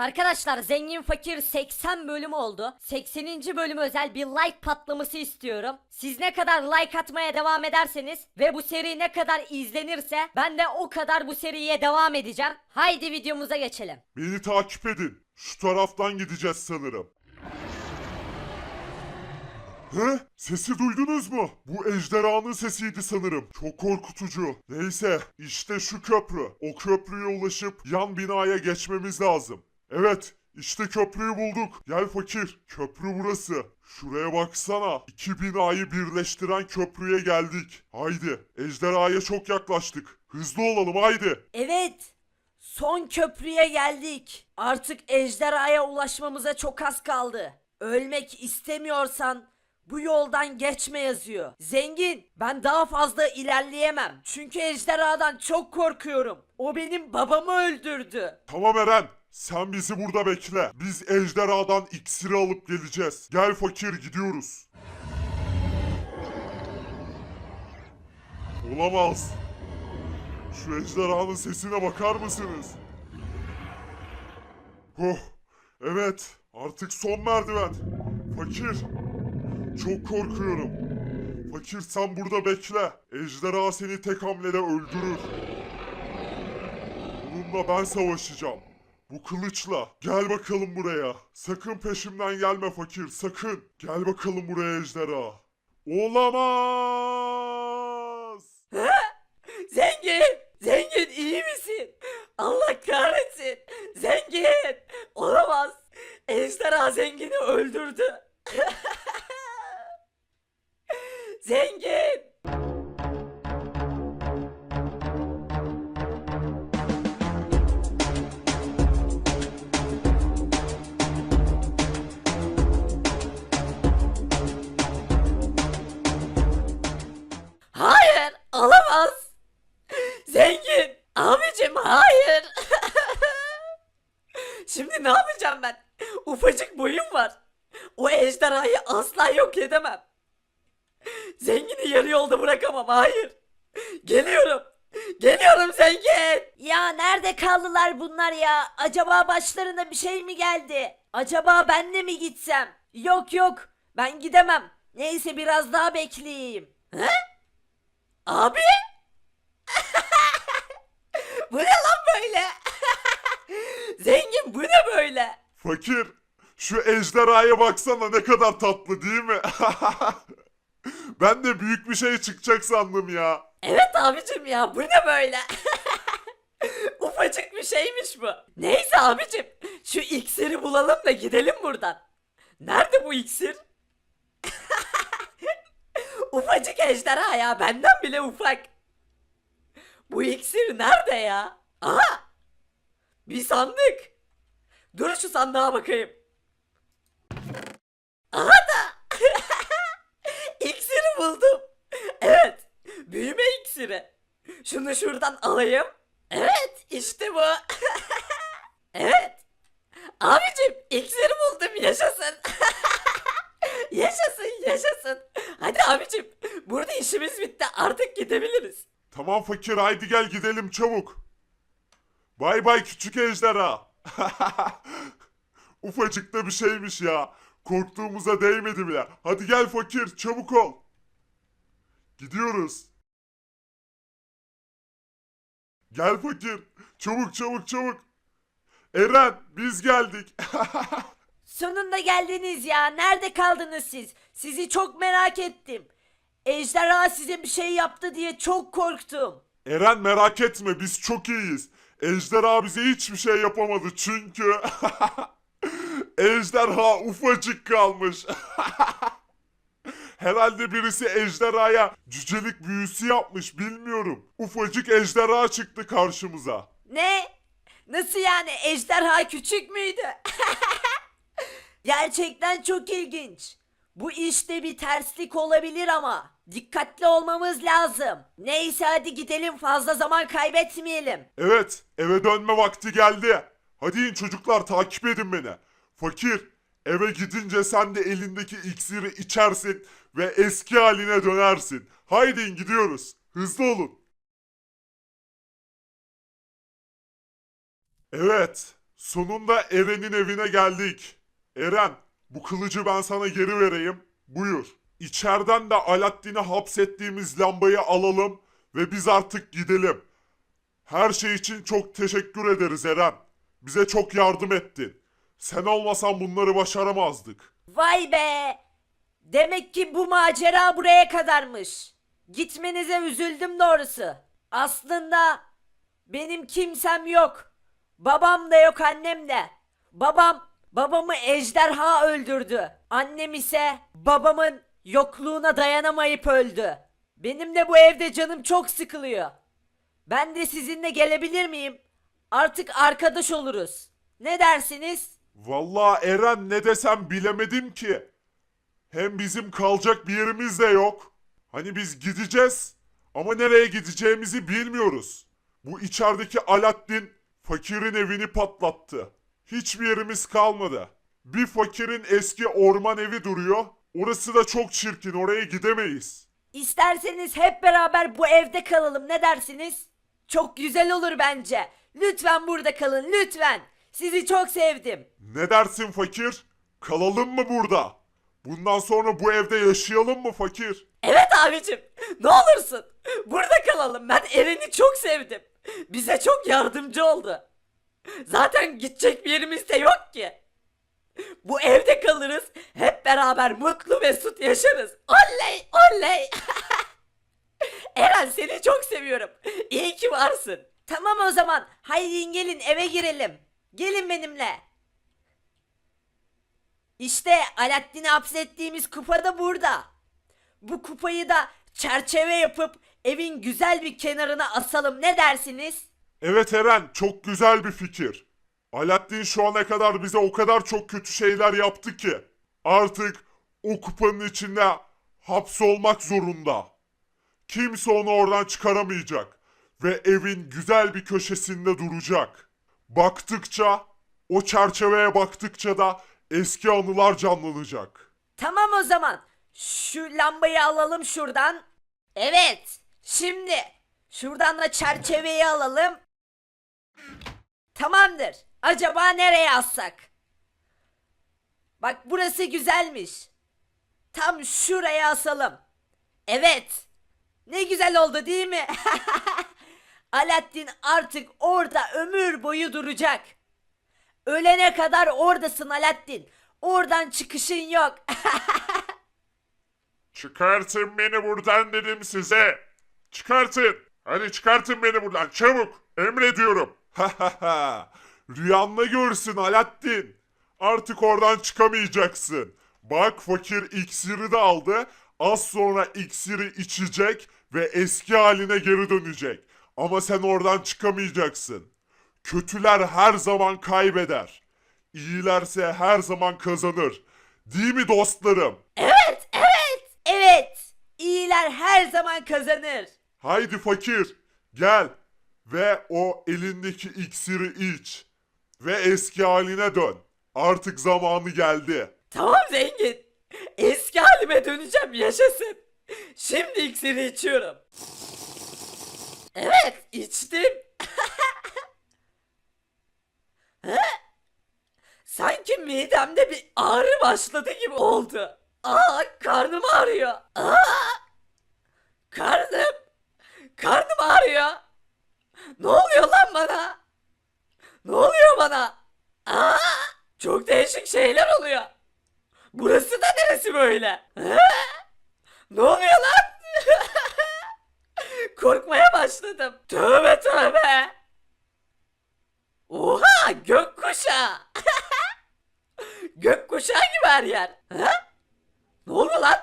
Arkadaşlar Zengin Fakir 80 bölüm oldu. 80. bölüm özel bir like patlaması istiyorum. Siz ne kadar like atmaya devam ederseniz ve bu seri ne kadar izlenirse ben de o kadar bu seriye devam edeceğim. Haydi videomuza geçelim. Beni takip edin. Şu taraftan gideceğiz sanırım. He? Sesi duydunuz mu? Bu ejderhanın sesiydi sanırım. Çok korkutucu. Neyse, işte şu köprü. O köprüye ulaşıp yan binaya geçmemiz lazım. Evet, işte köprüyü bulduk. Gel fakir, köprü burası. Şuraya baksana. İki binayı birleştiren köprüye geldik. Haydi, ejderhaya çok yaklaştık. Hızlı olalım haydi. Evet. Son köprüye geldik. Artık ejderhaya ulaşmamıza çok az kaldı. Ölmek istemiyorsan bu yoldan geçme yazıyor. Zengin, ben daha fazla ilerleyemem. Çünkü ejderhadan çok korkuyorum. O benim babamı öldürdü. Tamam Eren. Sen bizi burada bekle. Biz ejderhadan iksiri alıp geleceğiz. Gel fakir gidiyoruz. Olamaz. Şu ejderhanın sesine bakar mısınız? Oh, evet. Artık son merdiven. Fakir. Çok korkuyorum. Fakir sen burada bekle. Ejderha seni tek hamlede öldürür. Bununla ben savaşacağım. Bu kılıçla. Gel bakalım buraya. Sakın peşimden gelme fakir, sakın. Gel bakalım buraya ejderha. Olamaz. Zengin! Zengin iyi misin? Allah kahretsin! Zengin! Olamaz! Ejderha zengini öldürdü. O ejderhayı asla yok edemem. Zengini yarı yolda bırakamam hayır. Geliyorum. Geliyorum zengin. Ya nerede kaldılar bunlar ya? Acaba başlarına bir şey mi geldi? Acaba ben de mi gitsem? Yok yok. Ben gidemem. Neyse biraz daha bekleyeyim. He? Abi? bu ne lan böyle? Zengin bu ne böyle? Fakir, şu ejderhaya baksana ne kadar tatlı değil mi? ben de büyük bir şey çıkacak sandım ya. Evet abicim ya bu ne böyle? Ufacık bir şeymiş bu. Neyse abicim şu iksiri bulalım da gidelim buradan. Nerede bu iksir? Ufacık ejderha ya benden bile ufak. Bu iksir nerede ya? Aha! Bir sandık. Dur şu sandığa bakayım. Aha da! İksiri buldum. Evet. Büyüme iksiri. Şunu şuradan alayım. Evet işte bu. evet. Abicim iksiri buldum yaşasın. yaşasın yaşasın. Hadi abicim burada işimiz bitti artık gidebiliriz. Tamam fakir haydi gel gidelim çabuk. Bay bay küçük ejderha. Ufacık da bir şeymiş ya. Korktuğumuza değmedi bile. Hadi gel fakir çabuk ol. Gidiyoruz. Gel fakir. Çabuk çabuk çabuk. Eren biz geldik. Sonunda geldiniz ya. Nerede kaldınız siz? Sizi çok merak ettim. Ejderha size bir şey yaptı diye çok korktum. Eren merak etme biz çok iyiyiz. Ejderha bize hiçbir şey yapamadı çünkü ejderha ufacık kalmış. Herhalde birisi ejderhaya cücelik büyüsü yapmış bilmiyorum. Ufacık ejderha çıktı karşımıza. Ne? Nasıl yani? Ejderha küçük müydü? Gerçekten çok ilginç. Bu işte bir terslik olabilir ama. Dikkatli olmamız lazım. Neyse hadi gidelim fazla zaman kaybetmeyelim. Evet eve dönme vakti geldi. Hadi in çocuklar takip edin beni. Fakir eve gidince sen de elindeki iksiri içersin ve eski haline dönersin. Haydi gidiyoruz. Hızlı olun. Evet Sonunda Eren'in evine geldik. Eren, bu kılıcı ben sana geri vereyim. Buyur. İçeriden de Alaaddin'i hapsettiğimiz lambayı alalım ve biz artık gidelim. Her şey için çok teşekkür ederiz Eren. Bize çok yardım ettin. Sen olmasan bunları başaramazdık. Vay be! Demek ki bu macera buraya kadarmış. Gitmenize üzüldüm doğrusu. Aslında benim kimsem yok. Babam da yok annem de. Babam babamı ejderha öldürdü. Annem ise babamın yokluğuna dayanamayıp öldü. Benim de bu evde canım çok sıkılıyor. Ben de sizinle gelebilir miyim? Artık arkadaş oluruz. Ne dersiniz? Vallahi Eren ne desem bilemedim ki. Hem bizim kalacak bir yerimiz de yok. Hani biz gideceğiz ama nereye gideceğimizi bilmiyoruz. Bu içerideki Alaaddin fakirin evini patlattı. Hiçbir yerimiz kalmadı. Bir fakirin eski orman evi duruyor. Orası da çok çirkin oraya gidemeyiz. İsterseniz hep beraber bu evde kalalım ne dersiniz? Çok güzel olur bence. Lütfen burada kalın lütfen. Sizi çok sevdim. Ne dersin fakir? Kalalım mı burada? Bundan sonra bu evde yaşayalım mı fakir? Evet abicim ne olursun burada kalalım ben Eren'i çok sevdim. Bize çok yardımcı oldu. Zaten gidecek bir yerimiz de yok ki. Bu evde kalırız hep beraber mutlu mesut yaşarız. Oley oley. Eren seni çok seviyorum. İyi ki varsın. Tamam o zaman haydi gelin eve girelim. Gelin benimle. İşte Alaaddin'i hapsettiğimiz kupa da burada. Bu kupayı da çerçeve yapıp evin güzel bir kenarına asalım ne dersiniz? Evet Eren, çok güzel bir fikir. Alaaddin şu ana kadar bize o kadar çok kötü şeyler yaptı ki artık o kupanın içinde hapsolmak zorunda. Kimse onu oradan çıkaramayacak ve evin güzel bir köşesinde duracak. Baktıkça, o çerçeveye baktıkça da eski anılar canlanacak. Tamam o zaman. Şu lambayı alalım şuradan. Evet. Şimdi şuradan da çerçeveyi alalım. Tamamdır. Acaba nereye assak? Bak burası güzelmiş. Tam şuraya asalım. Evet. Ne güzel oldu değil mi? Alaaddin artık orada ömür boyu duracak. Ölene kadar oradasın Alaaddin. Oradan çıkışın yok. Çıkartın beni buradan dedim size. Çıkartın. Hadi çıkartın beni buradan çabuk. Emrediyorum. Rüyanla görsün Alaaddin. Artık oradan çıkamayacaksın. Bak fakir iksiri de aldı. Az sonra iksiri içecek ve eski haline geri dönecek. Ama sen oradan çıkamayacaksın. Kötüler her zaman kaybeder. İyilerse her zaman kazanır. Değil mi dostlarım? Evet, evet, evet. İyiler her zaman kazanır. Haydi fakir gel ve o elindeki iksiri iç ve eski haline dön. Artık zamanı geldi. Tamam zengin. Eski halime döneceğim yaşasın. Şimdi iksiri içiyorum. Evet içtim. Sanki midemde bir ağrı başladı gibi oldu. Aa karnım ağrıyor. Aa karnım. Karnım ağrıyor. Ne oluyor lan bana? Ne oluyor bana? Aa çok değişik şeyler oluyor. Burası da neresi böyle? He? Ne oluyor lan? Korkmaya başladım. Tövbe tövbe. Oha gökkuşağı. gökkuşağı gibi her yer. He? Ne oluyor lan?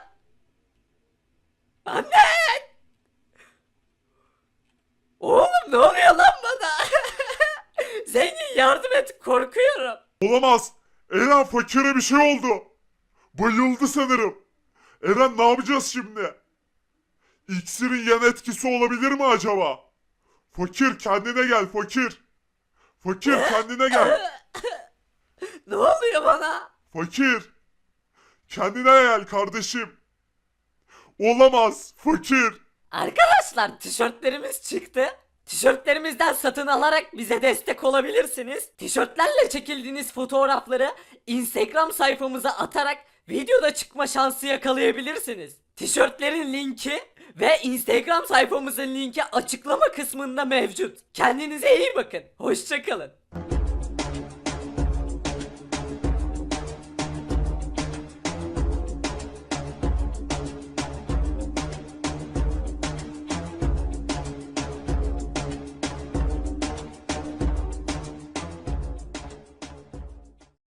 Anne! Oğlum ne oluyor lan bana? Zengin yardım et korkuyorum. Olamaz. Eren fakire bir şey oldu. Bayıldı sanırım. Eren ne yapacağız şimdi? İksirin yan etkisi olabilir mi acaba? Fakir kendine gel fakir. Fakir kendine gel. Ne oluyor bana? Fakir. Kendine gel kardeşim. Olamaz fakir. Arkadaşlar tişörtlerimiz çıktı. Tişörtlerimizden satın alarak bize destek olabilirsiniz. Tişörtlerle çekildiğiniz fotoğrafları Instagram sayfamıza atarak videoda çıkma şansı yakalayabilirsiniz. Tişörtlerin linki ve Instagram sayfamızın linki açıklama kısmında mevcut. Kendinize iyi bakın. Hoşçakalın.